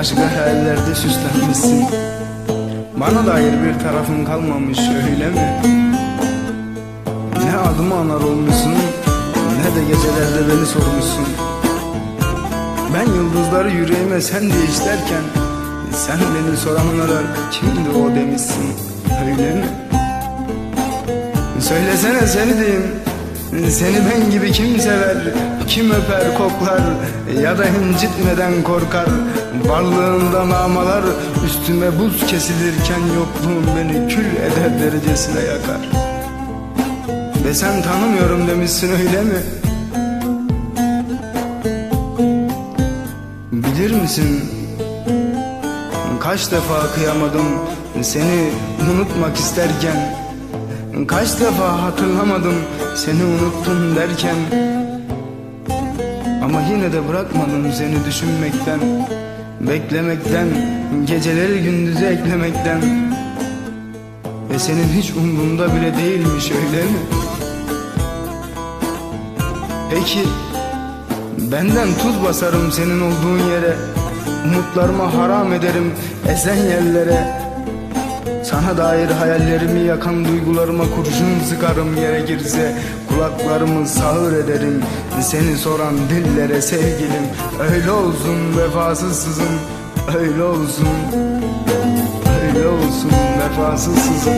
Başka hayallerde süslenmişsin Bana dair bir tarafın kalmamış öyle mi? Ne adımı anar olmuşsun Ne de gecelerde beni sormuşsun Ben yıldızları yüreğime sen diye işlerken Sen beni soranlara kimdi o demişsin Öyle mi? Söylesene seni diyeyim Seni ben gibi kim sever Kim öper koklar Ya da incitmeden korkar? Varlığından amalar Üstüme buz kesilirken Yokluğun beni kül eder derecesine yakar. Ve sen tanımıyorum demişsin öyle mi? Bilir misin? Kaç defa kıyamadım Seni unutmak isterken Kaç defa hatırlamadım seni unuttum derken. Ama yine de bırakmadım seni düşünmekten Beklemekten Geceleri gündüze eklemekten. Ve senin hiç umrunda bile değilmiş öyle mi? Peki Benden tuz basarım senin olduğun yere Umutlarıma haram ederim esen yerlere sana dair hayallerimi yakan duygularıma kurşun sıkarım yere girse. Kulaklarımı sağır ederim seni soran dillere sevgilim. Öyle olsun vefasızsızım öyle olsun. Öyle olsun vefasızsızım